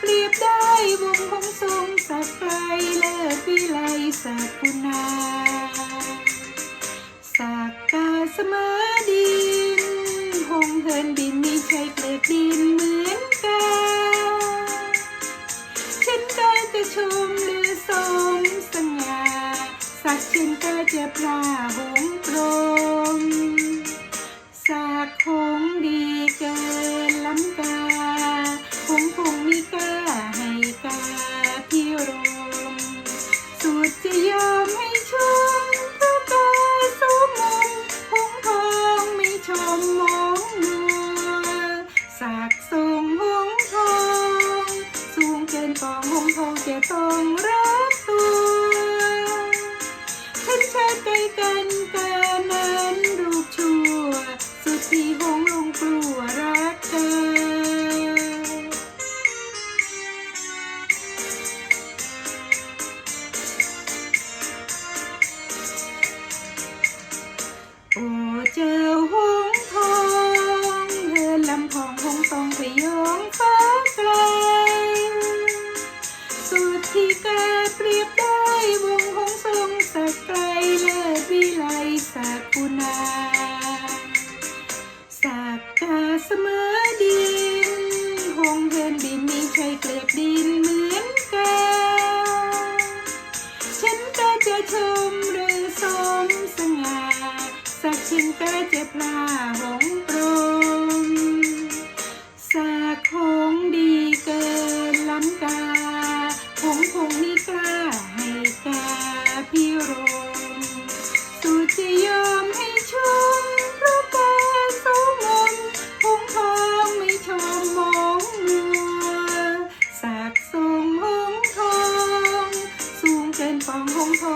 เปรียบได้วงของทรงสักไกลเลิศวิไลสักคุณาสักกาเสมอดินหงเหินบินมีใช่เกลือกดินเหมือนกันฉันก็จะชมหรือสมสง่าสักฉันก็จะพระหงกรมสักคงดีเกิน ผัวรักเธอ โอ้เจ้า เสมอดินหงเหินบินมีใช่เกลียดดินเหมือนกันฉันก็จะชมหรือสมสง่าสักฉันก็จะพลาห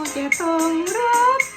get on rap.